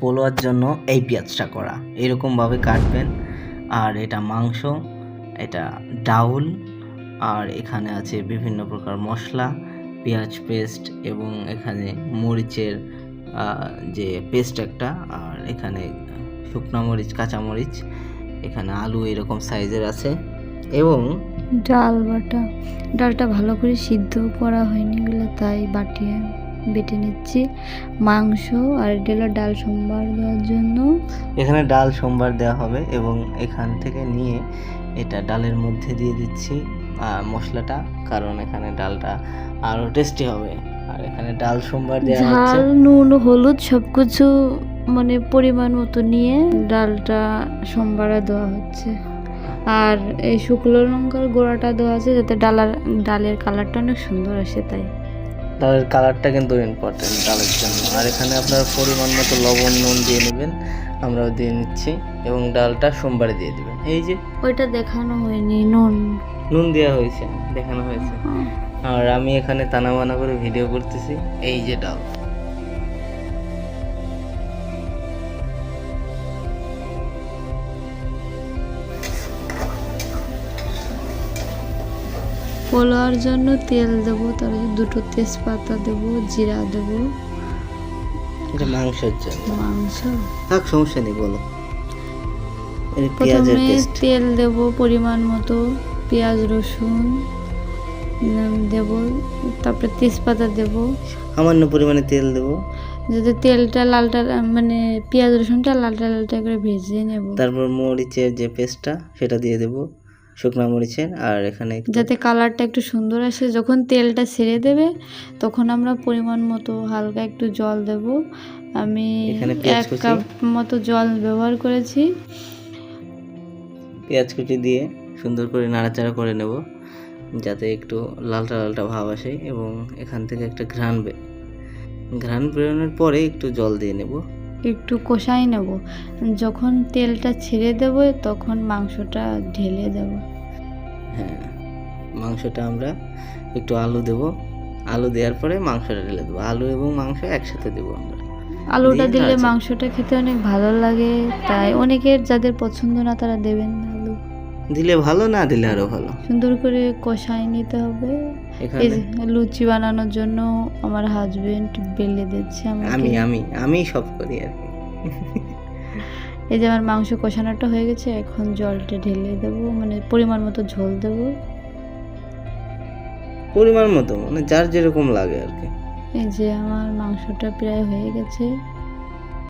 পোলোয়ার জন্য এই পেঁয়াজটা করা। এরকমভাবে কাটবেন। আর এটা মাংস, এটা ডাউল, আর এখানে আছে বিভিন্ন প্রকার মশলা, পেঁয়াজ পেস্ট এবং এখানে মরিচের যে পেস্ট একটা, আর এখানে শুকনো মরিচ, কাঁচা মরিচ, এখানে আলু এরকম সাইজের আছে এবং ডাল বাটা। ডালটা ভালো করে সিদ্ধ করা হয়নি বলে তাই বাটিয়ে বেটে নিচ্ছি। মাংস আর এটা হলো ডাল সোমবার দেওয়ার জন্য। এখানে ডাল সোমবার দেওয়া হবে এবং এখান থেকে নিয়ে এটা ডালের মধ্যে দিয়ে দিচ্ছি মশলাটা কারণ এখানে ডালটা আরও টেস্টি হবে। আর এখানে ডাল সোমবার দেওয়া হচ্ছে। ঝাল নুন হলুদ সব কিছু মানে পরিমাণ মতো নিয়ে ডালটা সোমবারে দেওয়া হচ্ছে। আর এই শুকনো লঙ্কার গোড়াটা দেওয়া আছে যাতে ডালার ডালের কালারটা অনেক সুন্দর আসে তাই। ডালের কালারটা কিন্তু ইম্পর্টেন্ট ডালের জন্য। আর এখানে আপনার পরিমাণ মতো লবণ নুন দিয়ে নেবেন। আমরাও দিয়ে নিচ্ছি এবং ডালটা সোমবারে দিয়ে দেবেন। এই যে ওইটা দেখানো হয়নি নুন। নুন দেওয়া হয়েছে দেখানো হয়েছে। আর আমি এখানে তানা বানা করে ভিডিও করতেছি। এই যে ডাল। পোলোয়ার জন্য তেল দেবো তারপরে দুটো তেজপাতা দেবো জিরা দেবো। এটা মাংসের জন্য। মাংস? থাক সমস্যা নেই বলো। প্রথমে তেল দেব পরিমাণ মতো পেঁয়াজ রসুন দেব তারপরে তেজপাতা দেব। সামান্য পরিমাণে তেল দেবো। যদি তেলটা লালটা মানে পেঁয়াজ রসুনটা লালটা লালটা করে ভেজে নেব। তারপর মরিচের যে পেস্টটা সেটা দিয়ে দেবো। শুকনো মরিচের আর এখানে যাতে কালারটা একটু সুন্দর আসে। যখন তেলটা ছেড়ে দেবে তখন আমরা পরিমাণ মতো হালকা একটু জল দেব। আমি এক কাপ মতো জল ব্যবহার করেছি। পেঁয়াজ কুচি দিয়ে সুন্দর করে নাড়াচাড়া করে নেব যাতে একটু লালটা লালটা ভাব আসে এবং এখান থেকে একটা ঘ্রাণ ঘ্রাণ বেরোনোর পরে একটু জল দিয়ে নেব। একটু কষাই নেব। যখন তেলটা ছেড়ে দেব তখন মাংসটা ঢেলে দেব। হ্যাঁ মাংসটা আমরা একটু আলু দেব। আলু দেওয়ার পরে মাংসটা ঢেলে দেবো। আলু এবং মাংস একসাথে দেবো আমরা। আলুটা দিলে মাংসটা খেতে অনেক ভালো লাগে। তাই অনেকের যাদের পছন্দ না তারা দেবেন না। দিলে ভালো না দিলে আরও ভালো? সুন্দর করে কষাই নিতে হবে। এই এখানে যে লুচি বানানোর জন্য আমার হাজবেন্ড বেলে দিচ্ছে আমি আমি আমি সব করি আর কি। এই যে আমার মাংস কষানোটা হয়ে গেছে এখন জলটা ঢেলে দেবো মানে পরিমাণ মতো ঝোল দেবো। পরিমাণ মতো মানে যার যেরকম লাগে আর কি। এই যে আমার মাংসটা প্রায় হয়ে গেছে।